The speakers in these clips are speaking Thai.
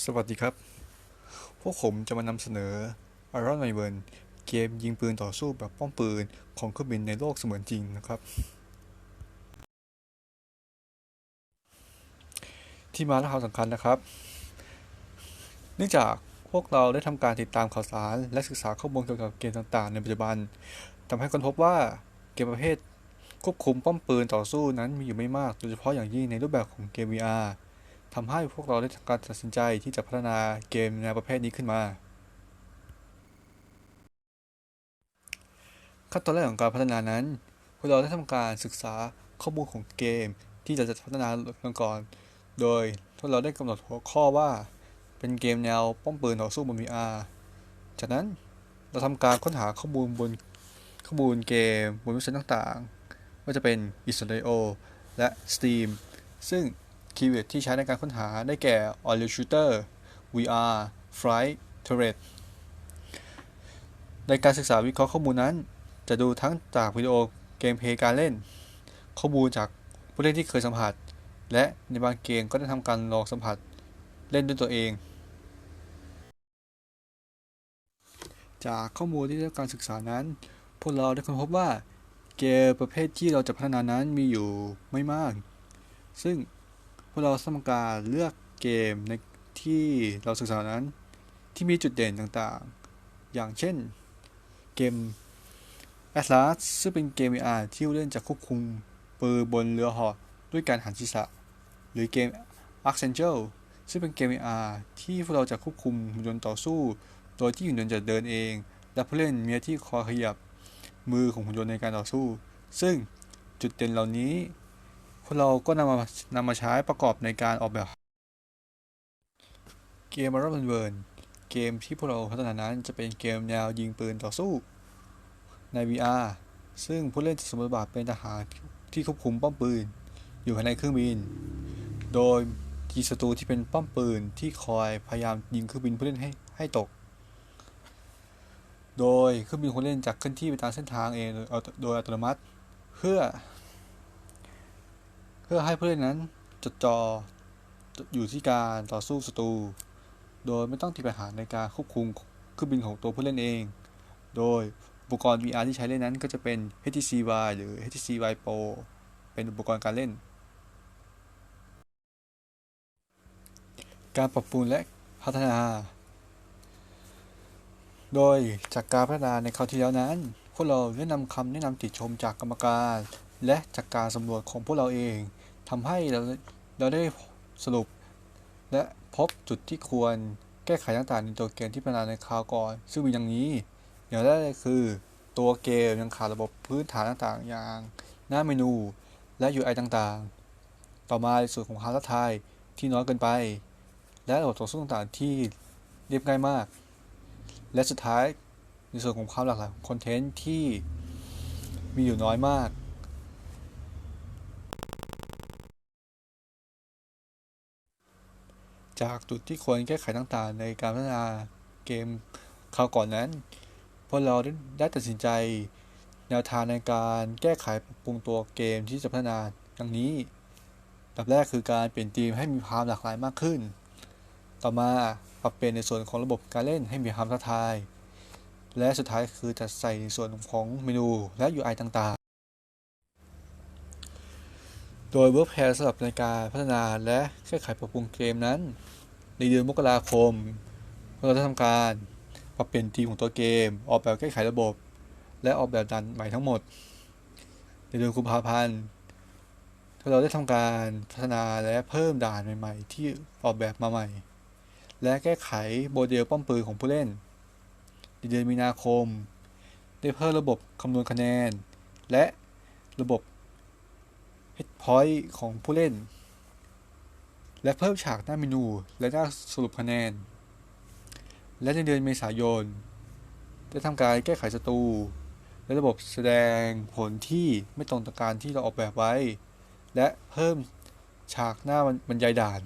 สวัสดีครับ พวกผมจะมานำเสนอ Iron m a n เกมยิงปืนต่อสู้แบบป้อมปืนของเครื่องบินในโลกเสมือนจริงนะครับ ที่มาและความสำคัญนะครับ เนื่องจากพวกเราได้ทำการติดตามข่าวสาร และศึกษาข้อมูลเกี่ยวกับเกมต่างๆ ในปัจจุบันทำให้ค้นพบว่าเกมประเภทควบคุมป้อมปืนต่อสู้นั้นมีอยู่ไม่มาก โดยเฉพาะอย่างยิ่งในรูปแบบของเกม VR ทำให้พวกเราได้ทำการตัดสินใจที่จะพัฒนาเกมแนวประเภทนี้ขึ้นมา ขั้นตอนแรกของการพัฒนานั้น พวกเราได้ทำการศึกษาข้อมูลของเกมที่จะพัฒนากันก่อน โดยพวกเราได้กำหนดหัวข้อว่า เป็นเกมแนวป้อมปืนต่อสู้บน VR จากนั้นเราทำการค้นหาข้อมูลบนข้อมูลเกมบนเว็บไซต์ต่างๆว่าจะเป็น Itch.io และ Steam ซึ่ง คีย์เวิร์ดที่ใช้ในการค้นหาได้แก่ Audio Shooter VR Flight Turret ในการศึกษาวิเคราะห์ข้อมูลนั้น จะดูทั้งจากวิดีโอเกมเพลย์การเล่น ข้อมูลจากผู้เล่นที่เคยสัมผัส และในบางเกมก็ได้ทำการลองสัมผัสเล่นด้วยตัวเอง จากข้อมูลที่ได้การศึกษานั้น พวกเราได้ค้นพบว่าเกมประเภทที่เราจะพัฒนานั้นมีอยู่ไม่มาก ซึ่ง พวกเราทำการเลือกเกมในที่เราศึกษานั้นที่มีจุดเด่นต่างๆ อย่างเช่นเกม Atlas ซึ่งเป็นเกม VR ที่ผู้เล่นจะควบคุมปืนบนเรือหาะด้วยการหันศีรษะ หรือเกม Archangel ซึ่งเป็นเกม VR ที่พวกเราจะควบคุมหุ่นยนต์ต่อสู้ โดยที่หุ่นยนต์จะเดินเอง และผู้เล่นมีที่คอยขยับมือของหุ่นยนต์ในการต่อสู้ ซึ่งจุดเด่นเหล่านี้ เราก็นำมานำมาใช้ประกอบในการออกแบบเกม Marvel v e r เกมที่พวกเราพัฒนานั้นจะเป็นเกมแนวยิงปืนต่อสู้ใน VR ซึ่งผู้เล่นจะสมบทบาทเป็นทหารที่ควบคุมป้อมปืน อยู่ภายในเครื่องบิน โดยทีศัตรูที่เป็นป้อมปืนที่คอยพยายามยิงเครื่องบินผู้เล่นให้ให้ตก โดยเครื่องบินคนเล่นจะเคลื่อนที่ไปตามเส้นทางเองโดยอัตโนมัติ เพื่อ พื่อให้ผู้เล่นนั้นจดจออยู่ที่การต่อสู้ศัตรู โดยไม่ต้องติดปัญหาในการควบคุมเครื่องบินของตัวผู้เล่นเอง โดยอุปกรณ์ VR ที่ใช้เล่นนั้นก็จะเป็น HTC Vive หรือ HTC Vive Pro เป็นอุปกรณ์การเล่น การปรับปรุงและพัฒนา โดยจากการพัฒนาในคราวที่แล้วนั้น พวกเราได้นำคำแนะนำติชมจากกรรมการ และจากการสำรวจของพวกเราเอง ทำให้เราเราได้สรุป และพบจุดที่ควรแก้ไขต่างๆในตัวเกมที่พัฒนาในคราวก่อน ซึ่งมีดังนี้ อย่างแรกเลยคือ ตัวเกมยังขาดระบบพื้นฐานต่างๆ อย่าง หน้าเมนูและ UI ต่างๆ ต่อมาในส่วนของความท้าทายที่น้อยเกินไป และระบบต่อสู้ต่างๆที่เรียบง่ายมาก และสุดท้ายในส่วนของความหลากหลายของคอนเทนต์ที่มีอยู่น้อยมาก จากจุดที่ควรแก้ไขต่างๆ ในการพัฒนาเกมคราวก่อนนั้น พวกเราได้ไดตัดสินใจแนวทางในการแก้ไขปรับปรุงตัวเกมที่จะพัฒนาดังนี้ดับแรกคือการเปลี่ยนธีมให้มีความหลากหลายมากขึ้น ต่อมาปรับเปลี่ยนในส่วนของระบบการเล่นให้มีความท้าทาย และสุดท้ายคือจะใส่ในส่วนของเมนูและ UI ต่างๆ โดยเวิร์กแพสำหรับในการพัฒนาและแก้ไขปรับปรุงเกมนั้น ในเดือนมกราคมเราจะทำการปรับเปลี่ยนธีมของตัวเกม ออกแบบแก้ไขระบบ และออกแบบดันใหม่ทั้งหมด ในเดือนกุมภาพันธ์เราได้ทำการพัฒนาและเพิ่มด่านใหม่ๆ ที่ออกแบบมาใหม่ และแก้ไขโมเดลป้อมปืนของผู้เล่น ในเดือนมีนาคม ได้เพิ่มระบบคำนวณคะแนน และระบบ Hit Point ของผู้เล่น และเพิ่มฉากหน้าเมนูและหน้าสรุปคะแนน และในเดือนเมษายน ได้ทำการแก้ไขศัตรูและระบบแสดงผลที่ไม่ตรงต่อการที่เราออกแบบไว้ และเพิ่มฉากหน้าบรรยายด่าน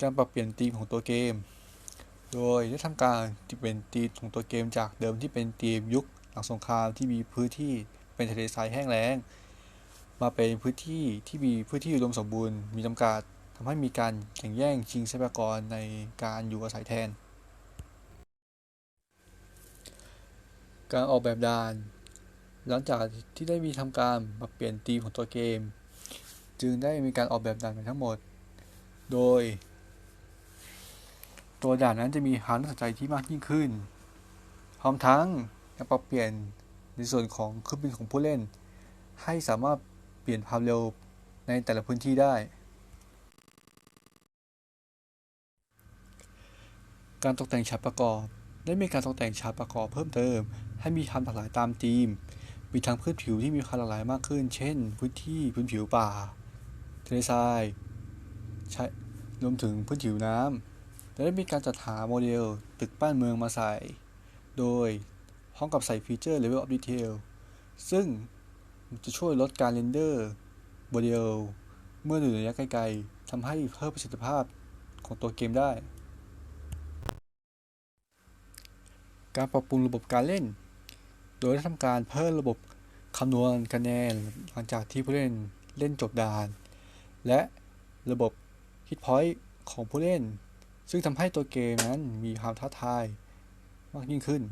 การปรับเปลี่ยนธีมของตัวเกม โดยได้ทำการเปลี่ยนธีมของตัวเกมจากเดิมที่เป็นธีมยุคหลังสงครามที่มีพื้นที่ เป็นทะเลทรายแห้งแล้ง มาเป็นพื้นที่ที่มีพื้นที่อุดมสมบูรณ์มีจำกัดทำให้มีการแข่งแย่งชิงทรัพยากรในการอยู่อาศัยแทน การออกแบบด่าน หลังจากที่ได้มีทำการปรับเปลี่ยนธีมของตัวเกม จึงได้มีการออกแบบด่านใหม่ทั้งหมด โดย ตัวด่านนั้นจะมีความน่าสนใจที่มากยิ่งขึ้น พร้อมทั้งการปรับเปลี่ยน ในส่วนของเครื่องบินของผู้เล่น ให้สามารถเปลี่ยนความเร็วในแต่ละพื้นที่ได้ การตกแต่งฉากประกอบได้มีการตกแต่งฉากประกอบเพิ่มเติม ให้มีความหลากหลายตามธีม มีทั้งพื้นผิวที่มีความหลากหลายมากขึ้น เช่น พื้นที่พื้นผิวป่าทะเลทรายใช้รวมถึงพื้นผิวน้ำและได้มีการจัดหาโมเดลตึกบ้านเมืองมาใส่ โดย พร้อมกับใส่ฟีเจอร์ Level of Detail ซึ่งจะช่วยลดการเรนเดอร์โมเดลเมื่ออยู่ในระยะไกลๆทำให้เพิ่มประสิทธิภาพของตัวเกมได้ การปรับปรุงระบบการเล่น โดยได้ทำการเพิ่มระบบคำนวณคะแนนหลังจากที่ผู้เล่นเล่นจบด่าน และระบบฮิตพอยต์ของผู้เล่น ซึ่งทำให้ตัวเกมนั้นมีความท้าทายมากยิ่งขึ้น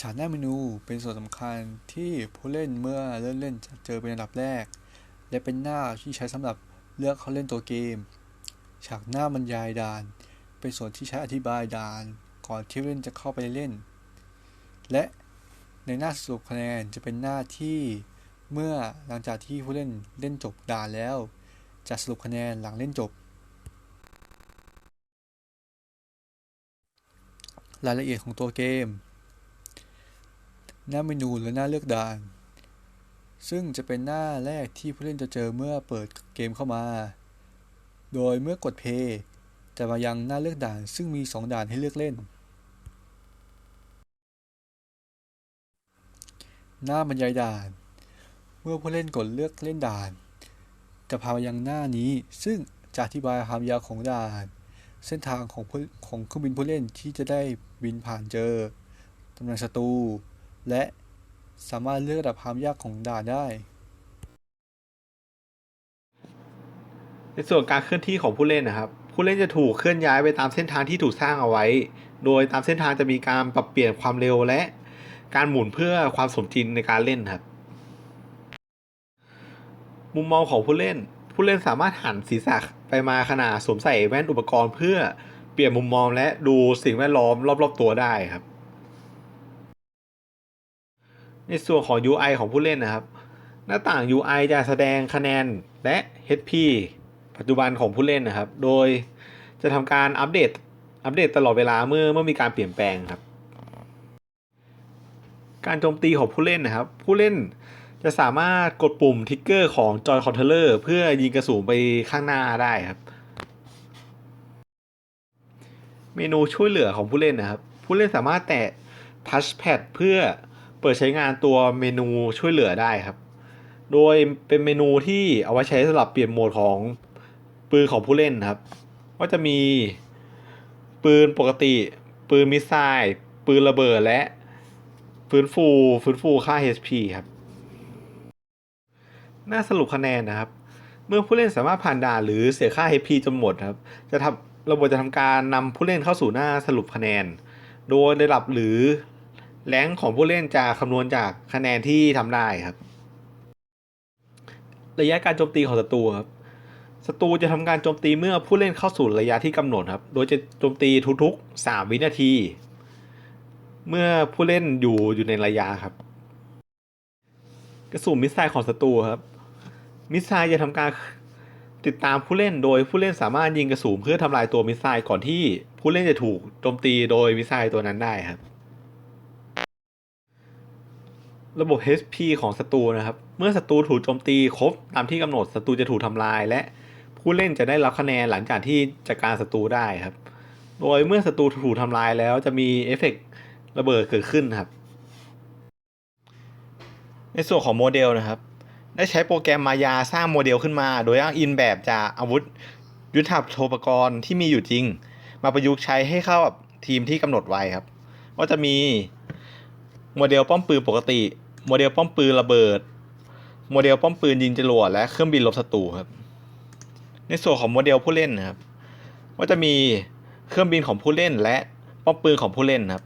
ฉากหน้าเมนูเป็นส่วนสำคัญที่ผู้เล่นเมื่อเริ่มเล่นจะเจอเป็นอันดับแรก และเป็นหน้าที่ใช้สำหรับเลือกเขาเล่นตัวเกม ฉากหน้าบรรยายด่าน เป็นส่วนที่ใช้อธิบายด่าน ก่อนที่เล่นจะเข้าไปเล่น และในหน้าสรุปคะแนนจะเป็นหน้าที่เมื่อหลังจากที่ผู้เล่นเล่นจบด่านแล้ว จะสรุปคะแนนหลังเล่นจบ รายละเอียดของตัวเกม หน้าเมนูและหน้าเลือกด่าน ซึ่งจะเป็นหน้าแรกที่ผู้เล่นจะเจอเมื่อเปิดเกมเข้ามา โดยเมื่อกด Play จะมายังหน้าเลือกด่าน ซึ่งมี 2 ด่านให้เลือกเล่น หน้าบรรยายด่าน เมื่อผู้เล่นกดเลือกเล่นด่าน จะพามายังหน้านี้ ซึ่งจะอธิบายความยาวของด่าน เส้นทางของของเครื่องบินผู้เล่นที่จะได้บินผ่านเจอตำแหน่งศัตรู และสามารถเลือกระดับความยากของด่านได้ ในส่วนการเคลื่อนที่ของผู้เล่นนะครับ ผู้เล่นจะถูกเคลื่อนย้ายไปตามเส้นทางที่ถูกสร้างเอาไว้ โดยตามเส้นทางจะมีการปรับเปลี่ยนความเร็วและการหมุนเพื่อความสมจริงในการเล่นครับ มุมมองของผู้เล่น ผู้เล่นสามารถหันศีรษะไปมาขณะสวมใส่แว่นอุปกรณ์ เพื่อเปลี่ยนมุมมองและดูสิ่งแวดล้อมรอบๆตัวได้ครับ ในส่วนของ UI ของผู้เล่นนะครับ หน้าต่าง UI จะแสดงคะแนนและ HP ปัจจุบันของผู้เล่นนะครับ โดยจะทำการอัปเดตอัปเดตตลอดเวลาเมื่อเมื่อมีการเปลี่ยนแปลงครับ การโจมตีของผู้เล่นนะครับ ผู้เล่นจะสามารถกดปุ่มทิกเกอร์ของจอยคอนโทรลเลอร์เพื่อยิงกระสุนไปข้างหน้าได้ครับ เมนูช่วยเหลือของผู้เล่นนะครับ ผู้เล่นสามารถแตะทัชแพดเพื่อ เปิดใช้งานตัวเมนูช่วยเหลือได้ครับ โดยเป็นเมนูที่เอาไว้ใช้สำหรับเปลี่ยนโหมดของปืนของผู้เล่นครับ ก็จะมีปืนปกติ ปืนมิสไซล์ปืนระเบิดและฟื้นฟูฟื้นฟูค่า HP ครับ หน้าสรุปคะแนนนะครับ เมื่อผู้เล่นสามารถผ่านด่านหรือเสียค่า HP จนหมดครับ จะทำระบบจะทำการนำผู้เล่นเข้าสู่หน้าสรุปคะแนน โดยระดับหรือ แรงของผู้เล่นจะคำนวณจากคะแนนที่ทำได้ครับ ระยะการโจมตีของศัตรูครับศัตรูจะทำการโจมตีเมื่อผู้เล่นเข้าสู่ระยะที่กำหนดครับ โดยจะโจมตีทุกๆ 3 วินาที เมื่อผู้เล่นอยู่อยู่ในระยะครับ กระสุนมิสไซล์ของศัตรูครับ มิสไซล์จะทำการติดตามผู้เล่นโดยผู้เล่นสามารถยิงกระสุนเพื่อทำลายตัวมิสไซล์ก่อนที่ผู้เล่นจะถูกโจมตีโดยมิสไซล์ตัวนั้นได้ครับ ระบบ HP ของศัตรูนะครับ เมื่อศัตรูถูกโจมตีครบตามที่กำหนดศัตรูจะถูกทำลาย และผู้เล่นจะได้รับคะแนนหลังจากที่จัดการศัตรูได้ครับ โดยเมื่อศัตรูถูกทำลายแล้วจะมีเอฟเฟกต์ระเบิดเกิดขึ้นครับ ในส่วนของโมเดลนะครับ ได้ใช้โปรแกรมมายาสร้างโมเดลขึ้นมา โดยอ้างอิงแบบจากอาวุธ ยุทธโทปกรณ์ที่มีอยู่จริง มาประยุกต์ใช้ให้เข้ากับทีมที่กำหนดไว้ครับ ก็จะมีโมเดลป้อมปืนปกติ โมเดลป้อมปืนระเบิด โมเดลป้อมปืนยิงจรวดและเครื่องบินลบศัตรูครับ ในส่วนของโมเดลผู้เล่นนะครับ ก็จะมีเครื่องบินของผู้เล่นและป้อมปืนของผู้เล่นครับ